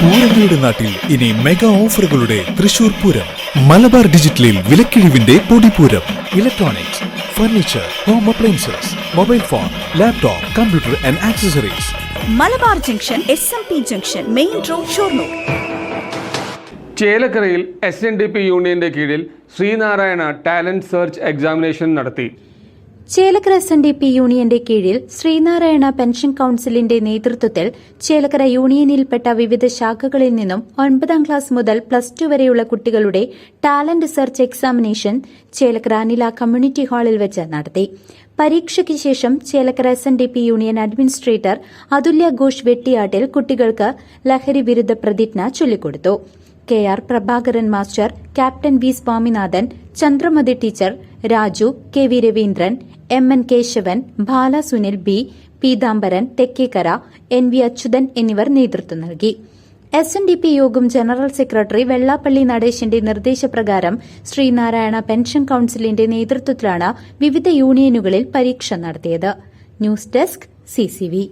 പൂരങ്ങളുടെ നാട്ടിൽ ഇനി മെഗാ ഓഫറുകളുടെ തൃശൂർ പൂരം. മലബാർ ഡിജിറ്റലിൽ വിലക്കിഴിവിന്റെ പൊടിപൂരം. Electronics furniture home appliances mobile phone laptop computer and accessories Malabar junction S M P junction main road Shoranur. ചേലക്കരയിൽ S N D P യൂണിയന്റെ കീഴിൽ ശ്രീനാരായണ ടാലന്റ് സെർച്ച് എക്സാമിനേഷൻ നടത്തി. Chelakkara S N D P യൂണിയന്റെ കീഴിൽ Sreenarayana pension കൌൺസിലിന്റെ നേതൃത്വത്തിൽ ചേലക്കര യൂണിയനിൽപ്പെട്ട വിവിധ ശാഖകളിൽ നിന്നും ഒൻപതാം ക്ലാസ് മുതൽ പ്ലസ് ടു വരെയുള്ള കുട്ടികളുടെ talent search examination Chelakkara Anila community ഹാളിൽ വെച്ച് നടത്തി. പരീക്ഷയ്ക്ക് ശേഷം Chelakkara S N D P union administrator Athulya Ghosh Vettiyattil കുട്ടികൾക്ക് ലഹരി വിരുദ്ധ പ്രതിജ്ഞ ചൊല്ലിക്കൊടുത്തു. K R Prabhakaran master captain V Swaminathan Chandramathi teacher Raju K V Raveendran M N Kesavan Bala Sunil B Peethambaran Thekkekara N V Achuthan എന്നിവർ നേതൃത്വം നൽകി. S N D P Yogam general secretary Vellappally നടേശന്റെ നിർദ്ദേശപ്രകാരം Sreenarayana pension കൌൺസിലിന്റെ നേതൃത്വത്തിലാണ് വിവിധ യൂണിയനുകളിൽ പരീക്ഷ നടത്തിയത്. News desk CCV